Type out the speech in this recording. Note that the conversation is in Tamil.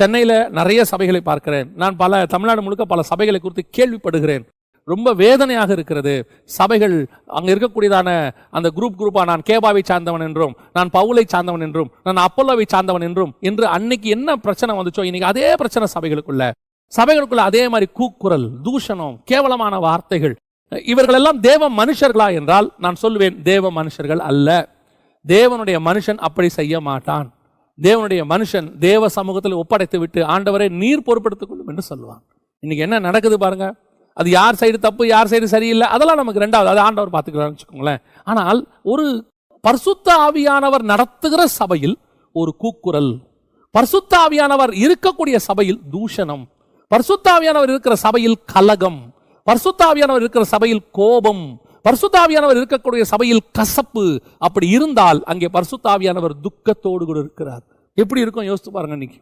சென்னையில் நிறைய சபைகளை பார்க்கிறேன். நான் பல தமிழ்நாடு முழுக்க பல சபைகளை குறித்து கேள்விப்படுகிறேன். ரொம்ப வேதனையாக இருக்கிறது. சபைகள் அங்கே இருக்கக்கூடியதான அந்த குரூப் குரூப்பாக நான் கேபாவை சார்ந்தவன் என்றும் நான் பவுலை சார்ந்தவன் என்றும் நான் அப்பல்லோவை சார்ந்தவன் என்றும் என்று அன்னைக்கு என்ன பிரச்சனை வந்துச்சோ இன்னைக்கு அதே பிரச்சனை சபைகளுக்குள்ள. சபைகளுக்குள்ள அதே மாதிரி கூக்குரல் தூஷணம் கேவலமான வார்த்தைகள். இவர்களெல்லாம் தேவ மனுஷர்களா என்றால் நான் சொல்லுவேன் தேவ மனுஷர்கள் அல்ல. தேவனுடைய மனுஷன் அப்படி செய்ய மாட்டான். தேவனுடைய மனுஷன் தேவ சமூகத்தில் ஒப்படைத்து விட்டு ஆண்டவரை நீர் பொறுப்படுத்திக் கொள்ளும் என்று சொல்லுவான். இன்னைக்கு என்ன நடக்குது பாருங்க. அது யார் சைடு தப்பு யார் சைடு சரியில்லை? அதெல்லாம் நமக்கு ரெண்டாவது அது ஆண்டவர் பார்த்துக்கிறான்னு வச்சுக்கோங்களேன். ஆனால் ஒரு பரிசுத்த ஆவியானவர் நடத்துகிற சபையில் ஒரு கூக்குரல் பரிசுத்த ஆவியானவர் இருக்கக்கூடிய சபையில் தூஷணம் பரிசுத்தாவியானவர் இருக்கிற சபையில் கலகம் பரிசுத்தாவியானவர் இருக்கிற சபையில் கோபம் பர்சுத்தாவியானவர் இருக்கக்கூடிய சபையில் கசப்பு அப்படி இருந்தால் அங்கே பர்சுத்தாவியானவர் துக்கத்தோடு கூட இருக்கிறார். எப்படி இருக்கும்? யோசித்து பாருங்க இன்னைக்கு.